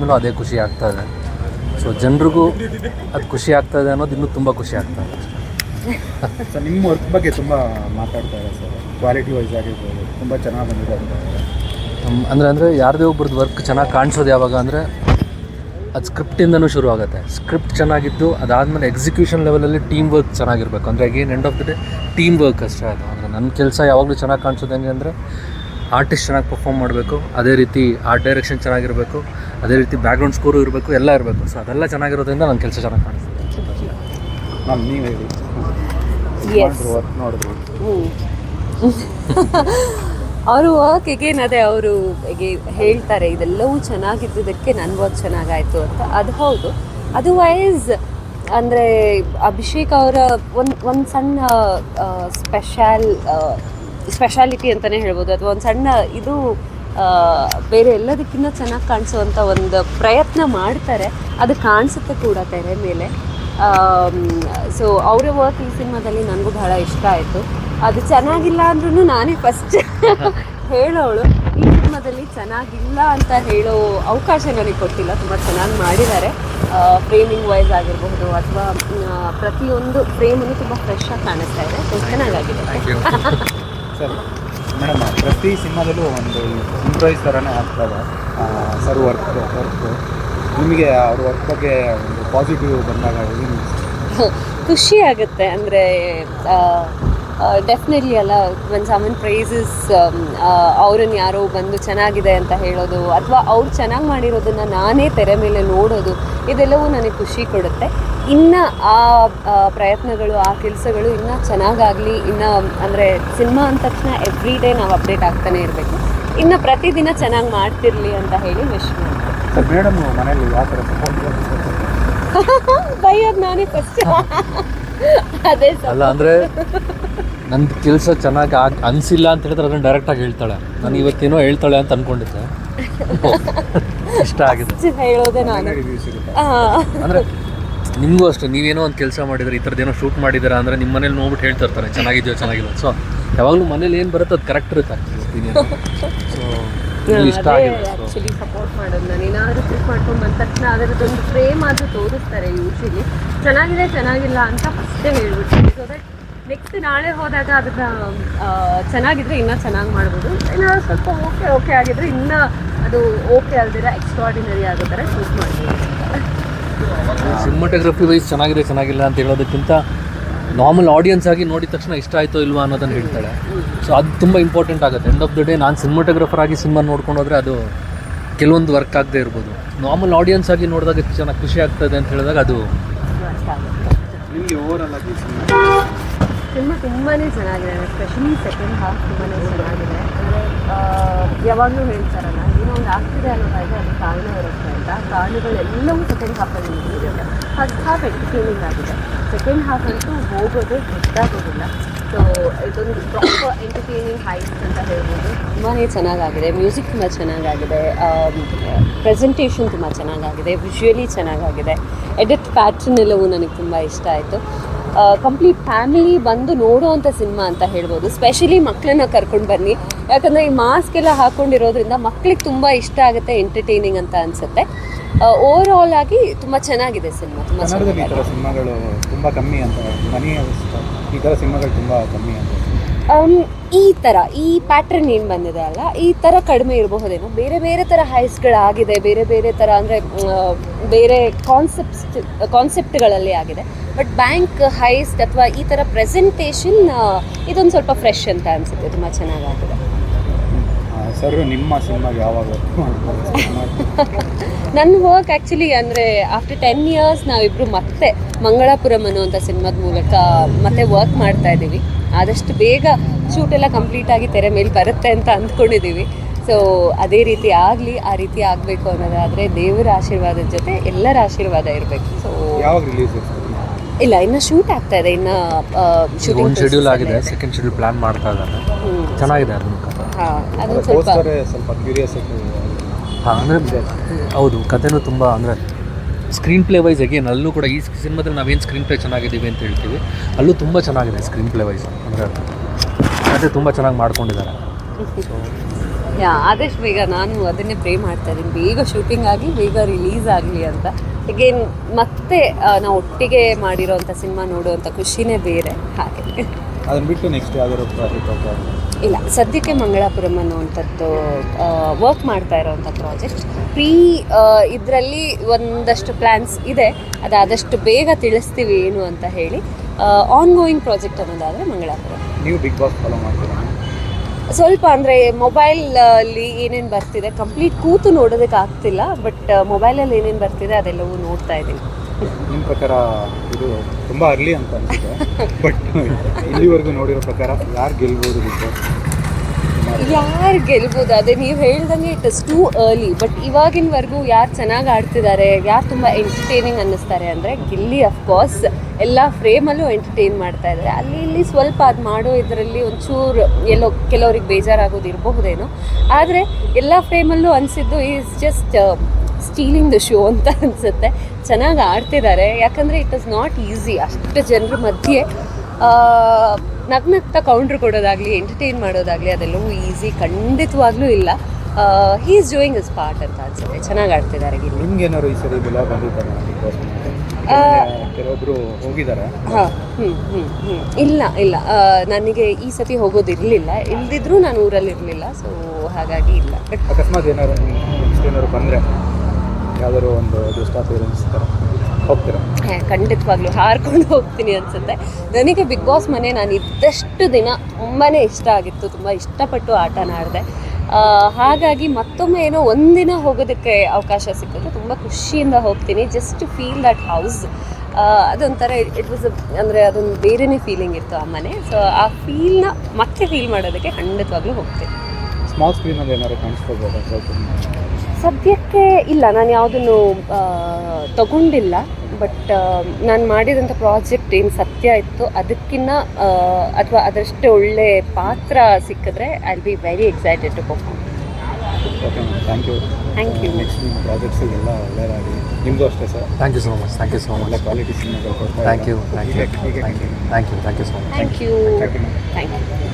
ಆಮೇಲೂ ಅದೇ ಖುಷಿ ಆಗ್ತಾ ಇದೆ. ಸೊ ಜನರಿಗೂ ಅದು ಖುಷಿ ಆಗ್ತಾ ಇದೆ ಅನ್ನೋದು ಇನ್ನೂ ತುಂಬ ಖುಷಿ ಆಗ್ತಾ ಇದೆ. ಸರ್ ನಿಮ್ಮ ವರ್ಕ್ ಬಗ್ಗೆ ತುಂಬ ಮಾತಾಡ್ತಾರೆ ಸರ್. ಕ್ವಾಲಿಟಿ ವೈಸ್ ಆಗಿರ್ಬೋದು ತುಂಬ ಚೆನ್ನಾಗಿ ಬಂದಿದೆ ಅಂತ. ಅಂದರೆ ಅಂದರೆ ಯಾರದೇ ಒಬ್ರದ್ದು ವರ್ಕ್ ಚೆನ್ನಾಗಿ ಕಾಣಿಸೋದು ಯಾವಾಗ ಅಂದರೆ ಅದು ಸ್ಕ್ರಿಪ್ಟಿಂದನೂ ಶುರು ಆಗುತ್ತೆ. ಸ್ಕ್ರಿಪ್ಟ್ ಚೆನ್ನಾಗಿದ್ದು ಅದಾದಮೇಲೆ ಎಕ್ಸಿಕ್ಯೂಷನ್ ಲೆವೆಲಲ್ಲಿ ಟೀಮ್ ವರ್ಕ್ ಚೆನ್ನಾಗಿರಬೇಕು. ಅಂದರೆ again end of the day team work ಅಷ್ಟೇ ಅದು. ಅಂದರೆ ನನ್ನ ಕೆಲಸ ಯಾವಾಗಲೂ ಚೆನ್ನಾಗಿ ಕಾಣಿಸೋದು ಹೆಂಗೆ ಅಂದರೆ ಆರ್ಟಿಸ್ಟ್ ಚೆನ್ನಾಗಿ ಪರ್ಫಾಮ್ ಮಾಡಬೇಕು. ಅದೇ ರೀತಿ ಆರ್ಟ್ ಡೈರೆಕ್ಷನ್ ಚೆನ್ನಾಗಿರಬೇಕು. ಅದೇ ರೀತಿ ಬ್ಯಾಕ್ಗ್ರೌಂಡ್ ಸ್ಕೋರು ಇರಬೇಕು ಎಲ್ಲ ಇರಬೇಕು. ಸೊ ಅದೆಲ್ಲ ಚೆನ್ನಾಗಿರೋದ್ರಿಂದ ನನ್ನ ಕೆಲಸ ಚೆನ್ನಾಗಿ ಕಾಣಿಸುತ್ತೆ ಮ್ಯಾಮ್ ನೀವು ಹೇಳಿ. Yes. ವರ್ಕ್ ನೋಡಿದ್ರು. ಅವರು ವರ್ಕ್ ಎಗೇನ್ ಅದೇ ಅವರು ಹೇಳ್ತಾರೆ ಇದೆಲ್ಲವೂ ಚೆನ್ನಾಗಿದ್ದದಕ್ಕೆ ನನ್ನ ವರ್ಕ್ ಚೆನ್ನಾಗಾಯಿತು ಅಂತ. ಅದು ಹೌದು. ಅದರ್ವೈಸ್ ಅಂದರೆ ಅಭಿಷೇಕ್ ಅವರ ಒಂದು ಒಂದು ಸಣ್ಣ ಸ್ಪೆಷಲ್ ಸ್ಪೆಷಾಲಿಟಿ ಅಂತಲೇ ಹೇಳ್ಬೋದು. ಅಥವಾ ಒಂದು ಸಣ್ಣ ಇದು ಬೇರೆ ಎಲ್ಲದಕ್ಕಿಂತ ಚೆನ್ನಾಗಿ ಕಾಣಿಸುವಂಥ ಒಂದು ಪ್ರಯತ್ನ ಮಾಡ್ತಾರೆ. ಅದು ಕಾಣಿಸುತ್ತೆ ಕೂಡ ತೆರೆ ಮೇಲೆ. ಸೊ ಅವರ ವರ್ಕ್ ಈ ಸಿನಿಮಾದಲ್ಲಿ ನನಗೂ ಬಹಳ ಇಷ್ಟ ಆಯಿತು. ಅದು ಚೆನ್ನಾಗಿಲ್ಲ ಅಂದ್ರೂ ನಾನೇ ಫಸ್ಟ್ ಹೇಳೋಳು. ಈ ಸಿನಿಮಾದಲ್ಲಿ ಚೆನ್ನಾಗಿಲ್ಲ ಅಂತ ಹೇಳೋ ಅವಕಾಶ ನನಗೆ ಕೊಟ್ಟಿಲ್ಲ. ತುಂಬ ಚೆನ್ನಾಗಿ ಮಾಡಿದ್ದಾರೆ. ಫ್ರೇಮಿಂಗ್ ವೈಸ್ ಆಗಿರಬಹುದು ಅಥವಾ ಪ್ರತಿಯೊಂದು ಫ್ರೇಮನ್ನು ತುಂಬ ಫ್ರೆಶ್ ಆಗಿ ಕಾಣಿಸ್ತಾ ಇದೆ. ಚೆನ್ನಾಗಿದೆ ಚೆನ್ನಾಗಾಗಿದೆ. ಸರ್ ಮೇಡಮ್, ಪ್ರತಿ ಸಿನಿಮಾದಲ್ಲೂ ಒಂದು ಇಂಪ್ರೈಸ್ ಥರನೇ ಆಗ್ತದೆ ಸರ್ ವರ್ಕ್ ವರ್ಕು ನಿಮಗೆ ಅವ್ರ ವರ್ಕ್ ಬಗ್ಗೆ ಒಂದು ಪಾಸಿಟಿವ್ ಬಂದಾಗ ಏನು ಖುಷಿ ಆಗುತ್ತೆ. ಅಂದರೆ ಡೆಫಿನೆಟ್ಲಿ ಅಲ್ಲ ಒನ್ ಸಮನ್ ಪ್ರೈಸಸ್ ಅವ್ರನ್ನ ಯಾರೋ ಬಂದು ಚೆನ್ನಾಗಿದೆ ಅಂತ ಹೇಳೋದು, ಅಥವಾ ಅವ್ರು ಚೆನ್ನಾಗಿ ಮಾಡಿರೋದನ್ನು ನಾನೇ ತೆರೆ ಮೇಲೆ ನೋಡೋದು, ಇದೆಲ್ಲವೂ ನನಗೆ ಖುಷಿ ಕೊಡುತ್ತೆ. ಇನ್ನು ಆ ಪ್ರಯತ್ನಗಳು ಆ ಕೆಲಸಗಳು ಇನ್ನೂ ಚೆನ್ನಾಗಾಗ್ಲಿ ಇನ್ನು ಅಂದರೆ ಸಿನಿಮಾ ಅಂದ ತಕ್ಷಣ ಎವ್ರಿ ಡೇ ನಾವು ಅಪ್ಡೇಟ್ ಆಗ್ತಾನೆ ಇರಬೇಕು. ಇನ್ನು ಪ್ರತಿದಿನ ಚೆನ್ನಾಗಿ ಮಾಡ್ತಿರ್ಲಿ ಅಂತ ಹೇಳಿ ವಿಶ್ ಬೈಯೋದು ನಾನೇ ಫಸ್ಟ್ ಅದೇ ಅಲ್ಲ ಅಂದರೆ ನನ್ನ ಕೆಲಸ ಚೆನ್ನಾಗಿ ಆಗಿ ಅನಿಸಿಲ್ಲ ಅಂತ ಹೇಳಿದ್ರೆ ಅದನ್ನು ಡೈರೆಕ್ಟಾಗಿ ಹೇಳ್ತಾಳೆ. ನಾನು ಇವತ್ತೇನೋ ಹೇಳ್ತಾಳೆ ಅಂತ ಅನ್ಕೊಂಡಿದ್ದೆ. ಇಷ್ಟ ಆಗಿದೆ. ಹೇಳೋದೇ ನಾನು. ಅಂದರೆ ನಿಮಗೂ ಅಷ್ಟು ನೀವೇನೋ ಒಂದು ಕೆಲಸ ಮಾಡಿದ್ರೆ ಈ ಥರದ್ದು ಏನೋ ಶೂಟ್ ಮಾಡಿದ್ದೀರಾ ಅಂದರೆ ನಿಮ್ಮ ಮನೇಲಿ ನೋಡ್ಬಿಟ್ಟು ಹೇಳ್ತಿರ್ತಾರೆ ಚೆನ್ನಾಗಿದೆಯೋ ಚೆನ್ನಾಗಿಲ್ಲ ಸೊ ಯಾವಾಗಲೂ ಮನೇಲಿ ಏನು ಬರುತ್ತೆ ಅದು ಕರೆಕ್ಟ್ ಇರುತ್ತೆ. ಸೊ ಇಷ್ಟ ಅದೇ ಆ್ಯಕ್ಚುಲಿ ಸಪೋರ್ಟ್ ಮಾಡೋದು ನಾನು ಏನಾದರೂ ಟ್ರಿಪ್ ಮಾಡ್ಕೊಂಡು ಬಂದ ತಕ್ಷಣ ಅದರದ್ದೊಂದು ಫ್ರೇಮ್ ಆದರೂ ತೋರಿಸ್ತಾರೆ ಯೂಶಲಿ ಚೆನ್ನಾಗಿದೆ ಚೆನ್ನಾಗಿಲ್ಲ ಅಂತ ಫಸ್ಟೇ ಹೇಳ್ಬಿಡ್ತೀನಿ. ಸೊ ದಟ್ ನೆಕ್ಸ್ಟ್ ನಾಳೆ ಹೋದಾಗ ಅದನ್ನ ಚೆನ್ನಾಗಿದ್ರೆ ಇನ್ನೂ ಚೆನ್ನಾಗಿ ಮಾಡ್ಬೋದು. ಏನಾದರೂ ಸ್ವಲ್ಪ ಓಕೆ ಓಕೆ ಆಗಿದ್ರೆ ಇನ್ನೂ ಅದು ಓಕೆ ಅಲ್ದಿರ ಎಕ್ಸ್ಟ್ರಾಡಿನರಿ ಆಗೋ ಥರ ಶೂಟ್ ಮಾಡ್ಬೋದು. ಸಿನಿಮಾಟೋಗ್ರಫಿ ವೈಸ್ ಚೆನ್ನಾಗಿದೆ, ಚೆನ್ನಾಗಿಲ್ಲ ಅಂತ ಹೇಳೋದಕ್ಕಿಂತ ನಾರ್ಮಲ್ ಆಡಿಯನ್ಸ್ ಆಗಿ ನೋಡಿದ ತಕ್ಷಣ ಇಷ್ಟ ಆಯಿತೋ ಇಲ್ವಾ ಅನ್ನೋದನ್ನು ಹೇಳ್ತಾಳೆ. ಸೊ ಅದು ತುಂಬ ಇಂಪಾರ್ಟೆಂಟ್ ಆಗುತ್ತೆ. ಎಂಡ್ ಆಫ್ ದ ಡೇ ನಾನು ಸಿನಿಮಾಟೋಗ್ರಫರ್ ಆಗಿ ಸಿನಿಮಾ ನೋಡ್ಕೊಂಡೋದ್ರೆ ಅದು ಕೆಲವೊಂದು ವರ್ಕ್ ಆಗದೆ ಇರ್ಬೋದು. ನಾರ್ಮಲ್ ಆಡಿಯನ್ಸ್ ಆಗಿ ನೋಡಿದಾಗ ಚೆನ್ನಾಗಿ ಖುಷಿ ಆಗ್ತದೆ ಅಂತ ಹೇಳಿದಾಗ ಅದು ಸಿನಿಮಾ ತುಂಬಾ ಚೆನ್ನಾಗಿದೆ. ಎಸ್ಪೆಷಲಿ ಸೆಕೆಂಡ್ ಹಾಫ್ ತುಂಬಾ ಚೆನ್ನಾಗಿದೆ. ಅಂದರೆ ಯಾವಾಗಲೂ ಹೇಳ್ತಾರಲ್ಲ, ಏನೋ ಒಂದು ಆಗ್ತಿದೆ ಅನ್ನೋದಾದರೆ ಅದು ಕಾರಣ ಕಾರಣಗಳೆಲ್ಲವೂ ಸೆಕೆಂಡ್ ಹಾಫಲ್ಲಿ ನಿಂತಿರುತ್ತೆ ಫಸ್ಟ್ ಹಾಫ್ ಎಂಟರ್ಟೈನಿಂಗ್ ಆಗಿದೆ. ಸೆಕೆಂಡ್ ಹಾಫ್ ಅಂತೂ ಹೋಗೋದೇ ಗೊತ್ತಾಗೋದಿಲ್ಲ. ಸೊ ಇದೊಂದು ಪ್ರಾಪರ್ ಎಂಟರ್ಟೈನಿಂಗ್ ಹೈಸ್ ಅಂತ ಹೇಳ್ಬೋದು. ತುಂಬಾ ಚೆನ್ನಾಗಾಗಿದೆ. ಮ್ಯೂಸಿಕ್ ತುಂಬ ಚೆನ್ನಾಗಾಗಿದೆ. ಪ್ರೆಸೆಂಟೇಷನ್ ತುಂಬ ಚೆನ್ನಾಗಾಗಿದೆ. ವಿಜುವಲಿ ಚೆನ್ನಾಗಾಗಿದೆ. ಎಡಿಟ್ ಪ್ಯಾಟ್ರನ್ ಎಲ್ಲವೂ ನನಗೆ ತುಂಬ ಇಷ್ಟ ಆಯಿತು. ಕಂಪ್ಲೀಟ್ ಫ್ಯಾಮಿಲಿ ಬಂದು ನೋಡುವಂಥ ಸಿನಿಮಾ ಅಂತ ಹೇಳ್ಬೋದು. ಸ್ಪೆಷಲಿ ಮಕ್ಕಳನ್ನ ಕರ್ಕೊಂಡು ಬನ್ನಿ. ಯಾಕಂದರೆ ಈ ಮಾಸ್ಕ್ ಎಲ್ಲ ಹಾಕೊಂಡಿರೋದ್ರಿಂದ ಮಕ್ಳಿಗೆ ತುಂಬ ಇಷ್ಟ ಆಗುತ್ತೆ ಎಂಟರ್ಟೈನಿಂಗ್ ಅಂತ ಅನಿಸುತ್ತೆ. ಓವರ್ ಆಲ್ ಆಗಿ ತುಂಬ ಚೆನ್ನಾಗಿದೆ ಸಿನಿಮಾ ತುಂಬ ಸಿನಿಮಾಗಳು ತುಂಬ ಕಮ್ಮಿ ಅಂತ ಮನಿ ಈ ಥರ ಸಿನಿಮಾಗಳು ತುಂಬ ಕಮ್ಮಿ ಅಂತ. ಈ ಥರ ಈ ಪ್ಯಾಟ್ರನ್ ಏನು ಬಂದಿದೆ ಅಲ್ಲ ಈ ಥರ ಕಡಿಮೆ ಇರಬಹುದೇನೋ ಬೇರೆ ಬೇರೆ ಥರ ಹೈಸ್ಗಳಾಗಿದೆ ಬೇರೆ ಬೇರೆ ಥರ ಅಂದರೆ ಬೇರೆ ಕಾನ್ಸೆಪ್ಟ್ ಕಾನ್ಸೆಪ್ಟ್ಗಳಲ್ಲಿ ಆಗಿದೆ. ಬಟ್ ಬ್ಯಾಂಕ್ ಹೈಸ್ಟ್ ಅಥವಾ ಈ ಥರ ಪ್ರೆಸೆಂಟೇಷನ್ ಇದೊಂದು ಸ್ವಲ್ಪ ಫ್ರೆಶ್ ಅಂತ ಅನಿಸುತ್ತೆ ತುಂಬ ಚೆನ್ನಾಗಾಗಿದೆ. ಸರ್ ನಿಮ್ಮ ಸಿನಿಮಾಗೆ ಯಾವಾಗ ನನ್ನ ವರ್ಕ್ ಆ್ಯಕ್ಚುಲಿ ಅಂದರೆ ಆಫ್ಟರ್ ಟೆನ್ ಇಯರ್ಸ್ ನಾವಿಬ್ಬರು ಮತ್ತೆ ಮಂಗಳಾಪುರಂ ಅನ್ನುವಂಥ ಸಿನಿಮಾದ ಮೂಲಕ ಮತ್ತೆ ವರ್ಕ್ ಮಾಡ್ತಾ ಇದ್ದೀವಿ. ಆದಷ್ಟು ಬೇಗ ಶೂಟ್ ಎಲ್ಲ ಕಂಪ್ಲೀಟ್ ಆಗಿ ತೆರೆ ಮೇಲೆ ಬರುತ್ತೆ ಅಂತ ಅಂದ್ಕೊಂಡಿದ್ದೀವಿ. ಸೊ ಅದೇ ರೀತಿ ಆಗಲಿ ಆ ರೀತಿ ಆಗಬೇಕು ಅನ್ನೋದಾದರೆ ದೇವರ ಆಶೀರ್ವಾದದ ಜೊತೆ ಎಲ್ಲರ ಆಶೀರ್ವಾದ ಇರಬೇಕು. ಸೊ ಯಾವಾಗ ರಿಲೀಸ್ ಇರ್ತದೆ ಇಲ್ಲ ಇನ್ನು ಶೂಟ್ ಆಗ್ತಾ ಇದೆ. ಇನ್ನು ಶೂಟಿಂಗ್ ಶೆಡ್ಯೂಲ್ ಆಗಿದೆ ಸೆಕೆಂಡ್ ಶೆಡ್ಯೂಲ್ ಪ್ಲಾನ್ ಮಾಡ್ತಾ ಇದ್ದಾರೆ. ಚೆನ್ನಾಗಿದೆ ಅದು ಹಾಂ ಅದು ಸ್ವಲ್ಪ ಸ್ವಲ್ಪ ಕ್ಯೂರಿಯಸ್ ಹಾಂ ಅಂದರೆ ಹೌದು ಕಥೆನೂ ತುಂಬ ಅಂದರೆ ಸ್ಕ್ರೀನ್ ಪ್ಲೇ ವೈಸ್ ಅಗೇನ್ ಅಲ್ಲೂ ಕೂಡ ಈ ಸಿನಿಮಾದಲ್ಲಿ ನಾವೇನು ಸ್ಕ್ರೀನ್ ಪ್ಲೇ ಚೆನ್ನಾಗಿದ್ದೀವಿ ಅಂತ ಹೇಳ್ತೀವಿ. ಅಲ್ಲೂ ತುಂಬ ಚೆನ್ನಾಗಿದೆ ಸ್ಕ್ರೀನ್ ಪ್ಲೇ ವೈಸ್ ಅಂದರೆ ಅದೇ ತುಂಬ ಚೆನ್ನಾಗಿ ಮಾಡ್ಕೊಂಡಿದ್ದಾರೆ. ಯಾ ಆದಷ್ಟು ಬೇಗ ನಾನು ಅದನ್ನೇ ಪ್ರೇ ಮಾಡ್ತಾ ಇದ್ದೀನಿ. ಬೇಗ ಶೂಟಿಂಗ್ ಆಗಲಿ ಬೇಗ ರಿಲೀಸ್ ಆಗಲಿ ಅಂತ. ಈಗೇನು ಮತ್ತೆ ನಾವು ಒಟ್ಟಿಗೆ ಮಾಡಿರೋಂಥ ಸಿನಿಮಾ ನೋಡುವಂಥ ಖುಷಿನೇ ಬೇರೆ. ಹಾಗೆ. ಅದನ್ನ ಬಿಟ್ಟು ನೆಕ್ಸ್ಟ್ ಯಾವ್ದಾದ್ರು ಪ್ರಾಜೆಕ್ಟ್ ಇಲ್ಲ ಸದ್ಯಕ್ಕೆ ಮಂಗಳಾಪುರಂ ಅನ್ನುವಂಥದ್ದು ವರ್ಕ್ ಮಾಡ್ತಾ ಇರೋವಂಥ ಪ್ರಾಜೆಕ್ಟ್ ಪ್ರೀ ಇದರಲ್ಲಿ ಒಂದಷ್ಟು ಪ್ಲ್ಯಾನ್ಸ್ ಇದೆ ಅದಾದಷ್ಟು ಬೇಗ ತಿಳಿಸ್ತೀವಿ ಏನು ಅಂತ ಹೇಳಿ ಆನ್ ಗೋಯಿಂಗ್ ಪ್ರಾಜೆಕ್ಟ್ ಅನ್ನೋದಾದರೆ ಮಂಗಳಾಪುರಂ. ನೀವು ಬಿಗ್ ಬಾಸ್ ಫಾಲೋ ಮಾಡ್ತೀರಾ? ಸ್ವಲ್ಪ ಅಂದರೆ ಮೊಬೈಲಲ್ಲಿ ಏನೇನು ಬರ್ತಿದೆ ಕಂಪ್ಲೀಟ್ ಕೂತು ನೋಡೋದಕ್ಕೆ ಆಗ್ತಿಲ್ಲ ಬಟ್ ಮೊಬೈಲಲ್ಲಿ ಏನೇನು ಬರ್ತಿದೆ ಅದೆಲ್ಲವೂ ನೋಡ್ತಾ ಇದ್ದೀನಿ. ನಿಮ್ಮ ಪ್ರಕಾರ ಇದು ತುಂಬ ಅರ್ಲಿ ಅಂತ ಅನ್ಸುತ್ತೆ. ಬಟ್ ಇಲ್ಲಿವರೆಗೂ ನೋಡಿರೋ ಪ್ರಕಾರ ಯಾರು ಗೆಲ್ಬೋದು ಬಿಟ್ಟು? ಯಾರು ಗೆಲ್ಬೋದು? ಅದೇ ನೀವು ಹೇಳ್ದಂಗೆ it is too early but ಇವಾಗಿನವರೆಗೂ ಯಾರು ಚೆನ್ನಾಗಿ ಆಡ್ತಿದ್ದಾರೆ, ಯಾರು ತುಂಬ ಎಂಟರ್ಟೈನಿಂಗ್ ಅನ್ನಿಸ್ತಾರೆ ಅಂದರೆ ಗಿಲ್ಲಿ ಅಫ್ಕೋರ್ಸ್ ಎಲ್ಲ ಫ್ರೇಮಲ್ಲೂ ಎಂಟರ್ಟೈನ್ ಮಾಡ್ತಾ ಇದ್ದಾರೆ. ಅಲ್ಲಿ ಇಲ್ಲಿ ಸ್ವಲ್ಪ ಅದು ಮಾಡೋ ಇದರಲ್ಲಿ ಒಂಚೂರು ಎಲ್ಲೋ ಕೆಲವ್ರಿಗೆ ಬೇಜಾರಾಗೋದು ಇರಬಹುದೇನೋ ಆದರೆ ಎಲ್ಲ ಫ್ರೇಮಲ್ಲೂ ಅನಿಸಿದ್ದು is just stealing the show ಅಂತ ಅನಿಸುತ್ತೆ. ಚೆನ್ನಾಗಿ ಆಡ್ತಿದ್ದಾರೆ ಯಾಕಂದರೆ ಇಟ್ ಇಸ್ ನಾಟ್ ಈಸಿ ಅಷ್ಟು ಜನರ ಮಧ್ಯೆ ನಗ್ನಗ್ತಾ ಕೌಂಟ್ರ್ ಕೊಡೋದಾಗಲಿ ಎಂಟರ್ಟೈನ್ ಮಾಡೋದಾಗಲಿ ಅದೆಲ್ಲವೂ ಈಸಿ ಖಂಡಿತವಾಗ್ಲೂ ಇಲ್ಲ. He is doing his part ಅಂತ ಅನ್ಸುತ್ತೆ. ಚೆನ್ನಾಗಿ ಆಡ್ತಿದ್ದಾರೆ ನಿಮ್ಗೇನಾದ್ರು ನಿಮ್ಗೆ ಈ ಸರಿ ಬಿಲ ಬಂದಿದ್ದಾರೆ ಕೆಲವೊಬ್ರು ಹೋಗಿದ್ದಾರೆ ಹಾಂ ಹ್ಞೂ ಹ್ಞೂ ಹ್ಞೂ ಇಲ್ಲ ಇಲ್ಲ. ನನಗೆ ಈ ಸತಿ ಹೋಗೋದಿರಲಿಲ್ಲ ಇಲ್ದಿದ್ರೂ ನಾನು ಊರಲ್ಲಿ ಇರಲಿಲ್ಲ ಸೊ ಹಾಗಾಗಿ ಇಲ್ಲ. ಅಕಸ್ಮಾತ್ ಏನಾದ್ರು ಏನಾದ್ರು ಬಂದರೆ? ಯಾವ್ದಾದ್ರು ಒಂದು ದುಷ್ಟ ಪೇರೆಂಟ್ಸ್ ಥರ ಹೋಗ್ತೀರಾ? ಖಂಡಿತವಾಗ್ಲೂ ಹಾರ್ಕೊಂಡು ಹೋಗ್ತೀನಿ ಅನ್ಸುತ್ತೆ. ನನಗೆ ಬಿಗ್ ಬಾಸ್ ಮನೆ ನಾನು ಇದ್ದಷ್ಟು ದಿನ ತುಂಬಾ ಇಷ್ಟ ಆಗಿತ್ತು. ತುಂಬ ಇಷ್ಟಪಟ್ಟು ಆಟನ ಆಡಿದೆ. ಹಾಗಾಗಿ ಮತ್ತೊಮ್ಮೆ ಏನೋ ಒಂದಿನ ಹೋಗೋದಕ್ಕೆ ಅವಕಾಶ ಸಿಕ್ಕಿದ್ರೆ ತುಂಬ ಖುಷಿಯಿಂದ ಹೋಗ್ತೀನಿ. ಜಸ್ಟ್ ಫೀಲ್ ದಟ್ ಹೌಸ್ ಅದೊಂಥರ ಇಟ್ ವಾಸ್ ಅಂದರೆ ಅದೊಂದು ಬೇರೆನೇ ಫೀಲಿಂಗ್ ಇತ್ತು ಆ ಮನೆ. ಸೊ ಆ ಫೀಲ್ನ ಮತ್ತೆ ಫೀಲ್ ಮಾಡೋದಕ್ಕೆ ಖಂಡಿತವಾಗ್ಲೂ ಹೋಗ್ತೀನಿ. ಸ್ಮಾಲ್ ಸ್ಕ್ರೀನಲ್ಲಿ ಏನಾದ್ರು ಕಾಣಿಸ್ಕೋಬೋದು ಸದ್ಯಕ್ಕೆ ಇಲ್ಲ. ನಾನು ಯಾವುದನ್ನು ತಗೊಂಡಿಲ್ಲ. ಬಟ್ ನಾನು ಮಾಡಿದಂಥ ಪ್ರಾಜೆಕ್ಟ್ ಏನು ಸತ್ಯ ಇತ್ತು ಅದಕ್ಕಿಂತ ಅಥವಾ ಅದರಷ್ಟು ಒಳ್ಳೆ ಪಾತ್ರ ಸಿಕ್ಕಿದ್ರೆ I be very excited to perform okay thank you thank you next ನಿಮ್ಮ ಪ್ರಾಜೆಕ್ಟ್ಸಿಗೆಲ್ಲ ಒಳ್ಳೆಯದಾಗಲಿ ನಿಮ್ಮದು ಅಷ್ಟೇ sir? Thank you so much thank you so ಒಳ್ಳೆ much quality thank you. Thank you thank you thank you thank you so much thank you Thank thank you